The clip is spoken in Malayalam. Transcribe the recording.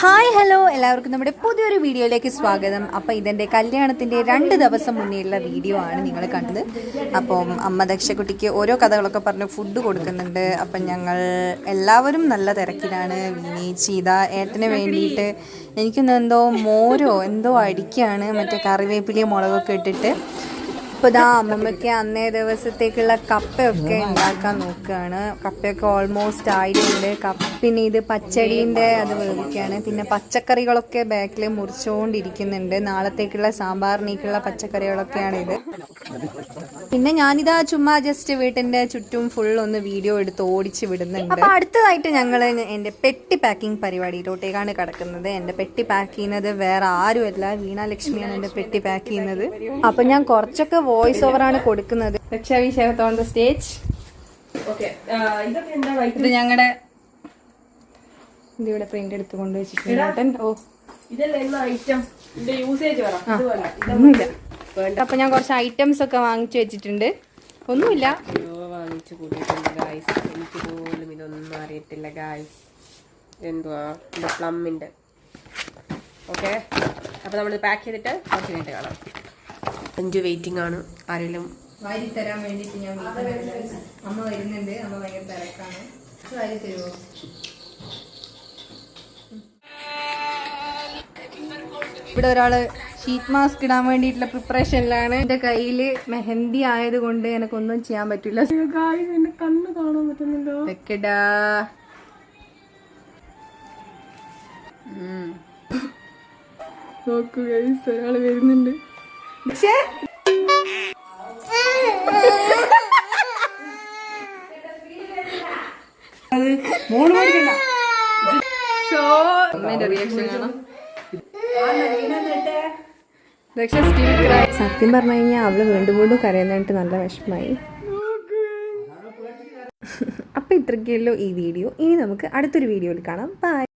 Hi hello. എല്ലാവർക്കും നമ്മുടെ പുതിയൊരു വീഡിയോയിലേക്ക് സ്വാഗതം. അപ്പോൾ ഇതെന്റെ കല്യാണത്തിന്റെ രണ്ട് ദിവസം മുന്നേയുള്ള വീഡിയോ ആണ് നിങ്ങൾ കണ്ടത്. അപ്പം അമ്മ ദക്ഷക്കുട്ടിക്ക് ഓരോ കഥകളൊക്കെ പറഞ്ഞ് ഫുഡ് കൊടുക്കുന്നുണ്ട്. അപ്പം ഞങ്ങൾ എല്ലാവരും നല്ല തിരക്കിലാണ്. വിനി ചീത ഏട്ടന് വേണ്ടിയിട്ട് എനിക്കൊന്ന് എന്തോ മോരോ എന്തോ അടിക്കുകയാണ് മറ്റേ കറിവേപ്പിലയും മുളകൊക്കെ ഇട്ടിട്ട് ഇപ്പോൾ ഇതാ അമ്മമ്മയ്ക്ക് അന്നേ ദിവസത്തേക്കുള്ള കപ്പയൊക്കെ ഉണ്ടാക്കാൻ നോക്കുകയാണ് കപ്പയൊക്കെ ഓൾമോസ്റ്റ് ആയിട്ടുണ്ട്. കപ്പിനെ ഇത് പച്ചടീന്റെ അത് വേവിക്കുകയാണ് പിന്നെ പച്ചക്കറികളൊക്കെ ബാക്കിൽ മുറിച്ചുകൊണ്ടിരിക്കുന്നുണ്ട് നാളത്തേക്കുള്ള സാമ്പാറിനേക്കുള്ള പച്ചക്കറികളൊക്കെയാണ് ഇത് പിന്നെ ഞാനിതാ ചുമ്മാ ജസ്റ്റ് വീട്ടിന്റെ ചുറ്റും ഫുൾ ഒന്ന് വീഡിയോ എടുത്ത് ഓടിച്ച് വിടുന്നുണ്ട്. അപ്പൊ അടുത്തതായിട്ട് ഞങ്ങൾ എന്റെ പെട്ടി പാക്കിംഗ് പരിപാടിയിലോട്ടേക്കാണ് കിടക്കുന്നത്. എന്റെ പെട്ടി പാക്ക് ചെയ്യുന്നത് വേറെ ആരുമല്ല. വീണാലക്ഷ്മിയാണ് എന്റെ എന്റെ പെട്ടി പാക്ക് ചെയ്യുന്നത്. അപ്പൊ ഞാൻ കുറച്ചൊക്കെ വോയിസ് ഓവർ ആണ് കൊടുക്കുന്നത്. രക്ഷാഭിഷേകത്ത് ഓൺ ദ സ്റ്റേജ് ഇത് ഞങ്ങളുടെ ഇതിവിടെ പ്രിന്റ് എടുത്ത് കൊണ്ടുവച്ചിട്ടുണ്ട്. ഓ. ഒന്നുമില്ല. അപ്പൊ ഞാൻ കുറച്ച് ഐറ്റംസ് ഒക്കെ വാങ്ങിച്ചു വെച്ചിട്ടുണ്ട്. ഒന്നുമില്ല. വാങ്ങിച്ചു കൂട്ടിയിട്ടുണ്ട് ഗായ്സ് എനിക്ക് പോലും ഇതൊന്നും അറിയത്തില്ല ഗായ്സ് എന്തുവാ? ഇത് പ്ലമ്മിന്റെ ഓക്കെ അപ്പൊ നമ്മൾ പാക്ക് ചെയ്തിട്ട് കുറച്ച് കഴിഞ്ഞിട്ട് കാണാം. അഞ്ചു വെയിറ്റിംഗ് ആണ്. ആരെങ്കിലും വാരി തരാൻ വേണ്ടിട്ട് ഞാൻ അമ്മ വരുന്നുണ്ട്. അമ്മ ഭയങ്കര തിരക്കാണ്. വാരി തരുമോ ഇവിടെ ഒരാൾ ഷീറ്റ് മാസ്ക് ഇടാൻ വേണ്ടിയിട്ടുള്ള പ്രിപ്പറേഷനിലാണ് എന്റെ കയ്യിൽ മെഹന്തി ആയത് കൊണ്ട് എനക്കൊന്നും ചെയ്യാൻ പറ്റില്ല. കണ്ണ് കാണാൻ പറ്റുന്നുണ്ടോ? വെക്കടാ. നോക്കുക ഗൈസ് ഒരാൾ വരുന്നുണ്ട്. പക്ഷേ സോ അമ്മേന്റെ റിയാക്ഷൻ കാണാം സത്യം പറഞ്ഞു കഴിഞ്ഞാൽ അവൾ വീണ്ടും വീണ്ടും കരയുന്നതായിട്ട് നല്ല വിഷമായി അപ്പൊ ഇത്രയ്ക്കുള്ളൂ ഈ വീഡിയോ. ഇനി നമുക്ക് അടുത്തൊരു വീഡിയോയിൽ കാണാം. ബൈ